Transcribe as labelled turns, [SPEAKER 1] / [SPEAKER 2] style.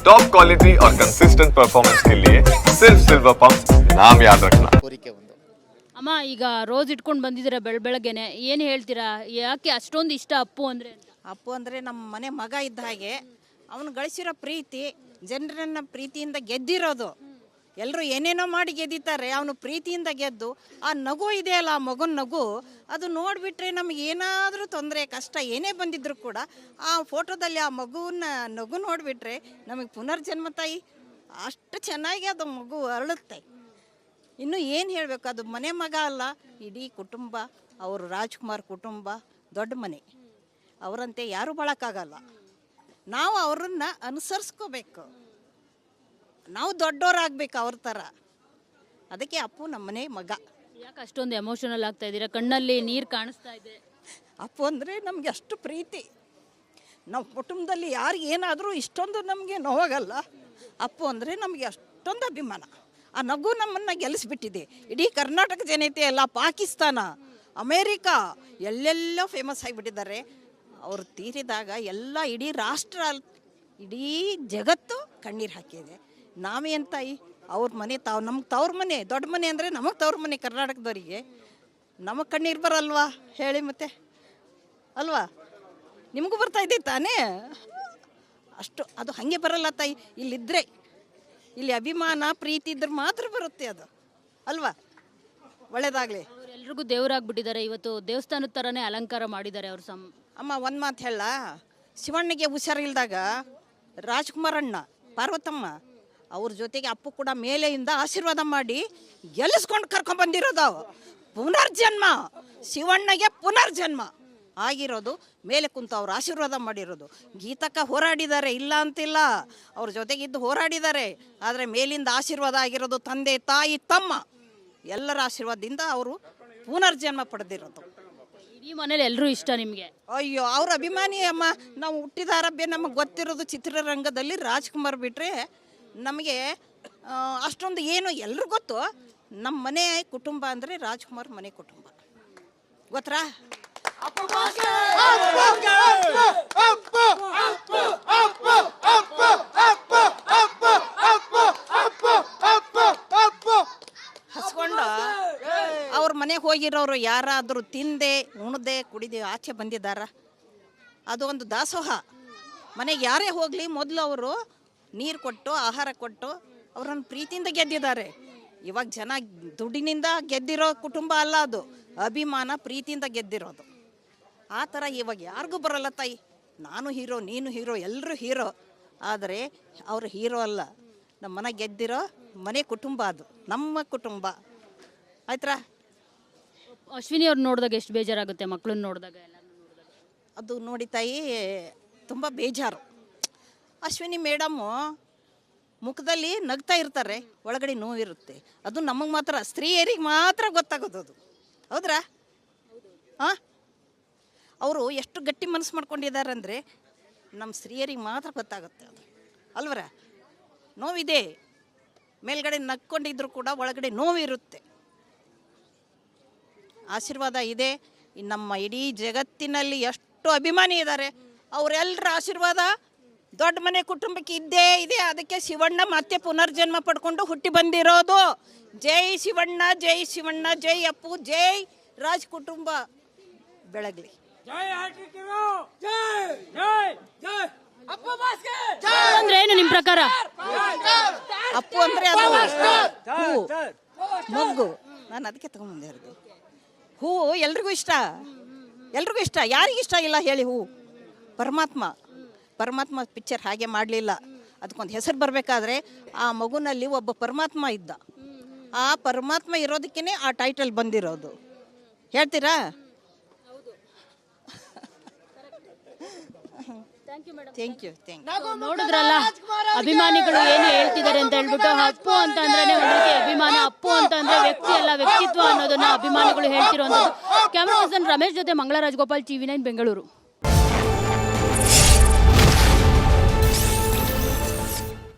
[SPEAKER 1] Top quality और consistent performance के लिए सिर्फ सिल्वर पंप नाम याद रखना
[SPEAKER 2] ಕೋರಿಕೆ ಒಂದು
[SPEAKER 3] ಅಮ್ಮ ಈಗ ರೋಸ್ ಇಟ್ಕೊಂಡು ಬಂದಿದ್ದೀರಾ ಬೆಳ ಬೆಳಗ್ಗೆನೆ ಏನು ಹೇಳ್ತೀರಾ ಯಾಕೆ ಅಷ್ಟೊಂದು ಇಷ್ಟ ಅಪ್ಪು ಅಂದರೆ ಅಂತ
[SPEAKER 4] ಅಪ್ಪು ಅಂದರೆ ನಮ್ಮ ಮನೆ ಮಗ ಇದ್ದ ಹಾಗೆ ಅವನು ಗಳಿಸಿರೋ ಪ್ರೀತಿ ಜನರನ್ನ ಪ್ರೀತಿಯಿಂದ ಗೆದ್ದಿರೋದು ಎಲ್ಲರೂ ಏನೇನೋ ಮಾಡಿ ಗೆದ್ದಿದ್ದಾರೆ ಅವನು ಪ್ರೀತಿಯಿಂದ ಗೆದ್ದು, ಆ ನಗು ಇದೆಯಲ್ಲ ಆ ಮಗನ ನಗು, ಅದು ನೋಡಿಬಿಟ್ರೆ ನಮಗೆ ಏನಾದರೂ ತೊಂದರೆ, ಕಷ್ಟ ಏನೇ ಬಂದಿದ್ರು ಕೂಡ ಆ ಫೋಟೋದಲ್ಲಿ ಆ ಮಗುವನ್ನ ನಗು ನೋಡಿಬಿಟ್ರೆ ನಮಗೆ ಪುನರ್ಜನ್ಮ ತಾಯಿ, ಅಷ್ಟು ಚೆನ್ನಾಗಿ ಅದು ಮಗು ಅರಳುತ್ತೆ. ಇನ್ನು ಏನು ಹೇಳಬೇಕು, ಅದು ಮನೆ ಮಗ ಅಲ್ಲ, ಇಡೀ ಕುಟುಂಬ, ಅವರು ರಾಜ್ಕುಮಾರ್ ಕುಟುಂಬ, ದೊಡ್ಡ ಮನೆ. ಅವರಂತೆ ಯಾರೂ ಬಳಕಾಗಲ್ಲ ನಾವು ಅವರನ್ನು ಅನುಸರಿಸ್ಕೋಬೇಕು. ನಾವು ದೊಡ್ಡವರಾಗಬೇಕು ಅವ್ರ ಥರ. ಅದಕ್ಕೆ ಅಪ್ಪು ನಮ್ಮನೆ ಮಗ.
[SPEAKER 3] ಯಾಕೆ ಅಷ್ಟೊಂದು ಎಮೋಷನಲ್ ಆಗ್ತಾ ಇದ್ದೀರಾ? ಕಣ್ಣಲ್ಲಿ ನೀರು ಕಾಣಿಸ್ತಾ ಇದೆ.
[SPEAKER 4] ಅಪ್ಪು ಅಂದರೆ ನಮಗೆ ಅಷ್ಟು ಪ್ರೀತಿ. ನಾವು ಕುಟುಂಬದಲ್ಲಿ ಯಾರಿಗೇನಾದರೂ ಇಷ್ಟೊಂದು ನಮಗೆ ನೋವಾಗಲ್ಲ. ಅಪ್ಪು ಅಂದರೆ ನಮಗೆ ಅಷ್ಟೊಂದು ಅಭಿಮಾನ. ಆ ನಗು ನಮ್ಮನ್ನು ಗೆಲ್ಲಿಸ್ಬಿಟ್ಟಿದೆ. ಇಡೀ ಕರ್ನಾಟಕ ಜನತೆ ಎಲ್ಲ ಪಾಕಿಸ್ತಾನ ಅಮೇರಿಕಾ ಎಲ್ಲೆಲ್ಲೋ ಫೇಮಸ್ ಆಗಿಬಿಟ್ಟಿದ್ದಾರೆ. ಅವರು ತೀರಿದಾಗ ಎಲ್ಲ ಇಡೀ ರಾಷ್ಟ್ರ ಇಡೀ ಜಗತ್ತು ಕಣ್ಣೀರು ಹಾಕಿದೆ. ನಾವೇನು ತಾಯಿ ಅವ್ರ ಮನೆ ತಾವು ನಮ್ಗೆ ತವ್ರ ಮನೆ ದೊಡ್ಡ ಮನೆ ಅಂದರೆ ನಮಗೆ ತವ್ರ ಮನೆ ಕರ್ನಾಟಕದವರಿಗೆ. ನಮಗೆ ಕಣ್ಣೀರು ಬರಲ್ವಾ? ಹೇಳಿ ಮತ್ತೆ. ಅಲ್ವಾ? ನಿಮಗೂ ಬರ್ತಾ ಇದೆ ತಾನೇ? ಅಷ್ಟು ಅದು ಹಾಗೆ ಬರಲ್ಲ ತಾಯಿ. ಇಲ್ಲಿದ್ದರೆ ಇಲ್ಲಿ ಅಭಿಮಾನ ಪ್ರೀತಿ ಇದ್ರೆ ಮಾತ್ರ ಬರುತ್ತೆ ಅದು. ಅಲ್ವಾ? ಒಳ್ಳೇದಾಗಲಿ.
[SPEAKER 3] ಎಲ್ರಿಗೂ ದೇವರಾಗ್ಬಿಟ್ಟಿದ್ದಾರೆ. ಇವತ್ತು ದೇವಸ್ಥಾನದ ಥರನೇ ಅಲಂಕಾರ ಮಾಡಿದ್ದಾರೆ ಅವ್ರ ಸಮ್
[SPEAKER 4] ಅಮ್ಮ ಒಂದು ಮಾತು ಹೇಳ. ಶಿವಣ್ಣಗೆ ಹುಷಾರಿಲ್ದಾಗ ರಾಜ್ಕುಮಾರ್ ಅಣ್ಣ ಪಾರ್ವತಮ್ಮ ಅವ್ರ ಜೊತೆಗೆ ಅಪ್ಪು ಕೂಡ ಮೇಲೆಯಿಂದ ಆಶೀರ್ವಾದ ಮಾಡಿ ಗೆಲ್ಲಿಸ್ಕೊಂಡು ಕರ್ಕೊಂಡ್ಬಂದಿರೋದು ಪುನರ್ಜನ್ಮ. ಶಿವಣ್ಣಗೆ ಪುನರ್ಜನ್ಮ. ಆಗಿರೋದು ಮೇಲೆ ಕುಂತು ಅವ್ರು ಆಶೀರ್ವಾದ ಮಾಡಿರೋದು. ಗೀತಕ್ಕ ಹೋರಾಡಿದ್ದಾರೆ ಇಲ್ಲ ಅಂತಿಲ್ಲ. ಅವ್ರ ಜೊತೆಗಿದ್ದು ಹೋರಾಡಿದ್ದಾರೆ ಆದರೆ ಮೇಲಿಂದ ಆಶೀರ್ವಾದ ಆಗಿರೋದು ತಂದೆ ತಾಯಿ ತಮ್ಮ. ಎಲ್ಲರ ಆಶೀರ್ವಾದದಿಂದ ಅವರು ಪುನರ್ಜನ್ಮ ಪಡೆದಿರೋದು.
[SPEAKER 3] ಈ ಮನೇಲಿ ಎಲ್ಲರೂ ಇಷ್ಟ ನಿಮಗೆ?
[SPEAKER 4] ಅಯ್ಯೋ ಅವ್ರ ಅಭಿಮಾನಿ ಅಮ್ಮ. ನಾವು ಹುಟ್ಟಿದ ಆರಭ್ಯ ನಮಗೆ ಗೊತ್ತಿರೋದು ಚಿತ್ರರಂಗದಲ್ಲಿ ರಾಜ್ಕುಮಾರ್ ಬಿಟ್ಟರೆ ನಮಗೆ ಅಷ್ಟೊಂದು ಏನು ಎಲ್ರಿಗೂ ಗೊತ್ತು. ನಮ್ಮ ಮನೆ ಕುಟುಂಬ ಅಂದರೆ ರಾಜ್ಕುಮಾರ್ ಮನೆ ಕುಟುಂಬ. ಗೊತ್ತಾ? ಹಸ್ಕೊಂಡು ಅವ್ರ ಮನೆಗೆ ಹೋಗಿರೋರು ಯಾರಾದರೂ ತಿಂದೆ, ಉಣದೆ, ಕುಡಿದೆ, ಆಚೆ ಬಂದಿದ್ದಾರ? ಅದು ಒಂದು ದಾಸೋಹ. ಮನೆಗೆ ಯಾರೇ ಹೋಗಲಿ, ಮೊದಲು ಅವರು ನೀರು ಕೊಟ್ಟು ಆಹಾರ ಕೊಟ್ಟು ಅವರನ್ನು ಪ್ರೀತಿಯಿಂದ ಗೆದ್ದಿದ್ದಾರೆ. ಇವಾಗ ಜನ ದುಡ್ಡಿನಿಂದ ಗೆದ್ದಿರೋ ಕುಟುಂಬ ಅಲ್ಲ ಅದು. ಅಭಿಮಾನ ಪ್ರೀತಿಯಿಂದ ಗೆದ್ದಿರೋದು. ಆ ಥರ ಇವಾಗ ಯಾರಿಗೂ ಬರಲ್ಲ ತಾಯಿ. ನಾನು ಹೀರೋ ನೀನು ಹೀರೋ ಎಲ್ಲರೂ ಹೀರೋ. ಆದರೆ ಅವರು ಹೀರೋ ಅಲ್ಲ. ನಮ್ಮ ಮನೆ ಗೆದ್ದಿರೋ ಮನೆ ಕುಟುಂಬ ಅದು. ನಮ್ಮ ಕುಟುಂಬ. ಆಯ್ತಾ
[SPEAKER 3] ಅಶ್ವಿನಿ ಅವ್ರು ನೋಡಿದಾಗ ಎಷ್ಟು ಬೇಜಾರಾಗುತ್ತೆ ಮಕ್ಕಳನ್ನ ನೋಡಿದಾಗ?
[SPEAKER 4] ಅದು ನೋಡಿ ತಾಯಿ ತುಂಬ ಬೇಜಾರು. ಅಶ್ವಿನಿ ಮೇಡಮ್ಮು ಮುಖದಲ್ಲಿ ನಗ್ತಾ ಇರ್ತಾರೆ, ಒಳಗಡೆ ನೋವಿರುತ್ತೆ. ಅದು ನಮಗೆ ಮಾತ್ರ, ಸ್ತ್ರೀಯರಿಗೆ ಮಾತ್ರ ಗೊತ್ತಾಗೋದು ಅದು. ಹೌದ್ರಾ? ಹಾಂ? ಅವರು ಎಷ್ಟು ಗಟ್ಟಿ ಮನಸ್ಸು ಮಾಡ್ಕೊಂಡಿದ್ದಾರೆ ಅಂದರೆ ನಮ್ಮ ಸ್ತ್ರೀಯರಿಗೆ ಮಾತ್ರ ಗೊತ್ತಾಗುತ್ತೆ ಅದು. ಅಲ್ವರ? ನೋವಿದೆ. ಮೇಲ್ಗಡೆ ನಕ್ಕೊಂಡಿದ್ರು ಕೂಡ ಒಳಗಡೆ ನೋವಿರುತ್ತೆ. ಆಶೀರ್ವಾದ ಇದೆ. ನಮ್ಮ ಇಡೀ ಜಗತ್ತಿನಲ್ಲಿ ಎಷ್ಟು ಅಭಿಮಾನಿ ಇದ್ದಾರೆ. ಅವರೆಲ್ಲರ ಆಶೀರ್ವಾದ ದೊಡ್ಡ ಮನೆ ಕುಟುಂಬಕ್ಕೆ ಇದ್ದೇ ಇದೆ. ಅದಕ್ಕೆ ಶಿವಣ್ಣ ಮತ್ತೆ ಪುನರ್ಜನ್ಮ ಪಡ್ಕೊಂಡು ಹುಟ್ಟಿ ಬಂದಿರೋದು. ಜೈ ಶಿವಣ್ಣ ಜೈ ಶಿವಣ್ಣ ಜೈ ಅಪ್ಪು ಜೈ ರಾಜ್ ಕುಟುಂಬ ಬೆಳಗ್ಲಿ.
[SPEAKER 3] ಅಂದ್ರೆ ಏನು ನಿಮ್ಮ ಪ್ರಕಾರ?
[SPEAKER 4] ಅಪ್ಪು ಅಂದ್ರೆ ಅದು ಹೂ. ಮೊಗ್ಗು. ನಾನು ಅದಕ್ಕೆ ತಗೊಂಬಂದಿರೋದು ಹೂವು ಎಲ್ರಿಗೂ ಇಷ್ಟ. ಎಲ್ರಿಗೂ ಇಷ್ಟ. ಯಾರಿಗಿಷ್ಟ ಇಲ್ಲ ಹೇಳಿ ಹೂವು ಪರಮಾತ್ಮ. ಪರಮಾತ್ಮ ಪಿಕ್ಚರ್ ಹಾಗೆ ಮಾಡಲಿಲ್ಲ. ಅದಕ್ಕೊಂದು ಹೆಸರು ಬರಬೇಕಾದ್ರೆ ಆ ಮಗುನಲ್ಲಿ ಒಬ್ಬ ಪರಮಾತ್ಮ ಇದ್ದ. ಆ ಪರಮಾತ್ಮ ಇರೋದಕ್ಕೇ ಆ ಟೈಟಲ್ ಬಂದಿರೋದು. ಹೇಳ್ತೀರಾ? ಥ್ಯಾಂಕ್ ಯು ಥ್ಯಾಂಕ್ ಯು
[SPEAKER 3] ನೋಡಿದ್ರಲ್ಲ ಅಭಿಮಾನಿಗಳು ಏನು ಹೇಳ್ತಿದ್ದಾರೆ ಅಂತ ಹೇಳ್ಬಿಟ್ಟು ಅಪ್ಪು ಅಂತ ಅಂದ್ರೆ ಒಂದು ರೀತಿ ಅಭಿಮಾನ ಅಪ್ಪು ಅಂತ ಅಂದ್ರೆ ವ್ಯಕ್ತಿ ಅಲ್ಲ ವ್ಯಕ್ತಿತ್ವ ಅನ್ನೋದನ್ನ ಅಭಿಮಾನಿಗಳು ಹೇಳ್ತಿರುವಂತದ್ದು ಕ್ಯಾಮರಾ ಪರ್ಸನ್ ರಮೇಶ್ ಜೊತೆ ಮಂಗಳರಾಜ್ ಗೋಪಾಲ್ ಟಿವಿ ನೈನ್ ಬೆಂಗಳೂರು.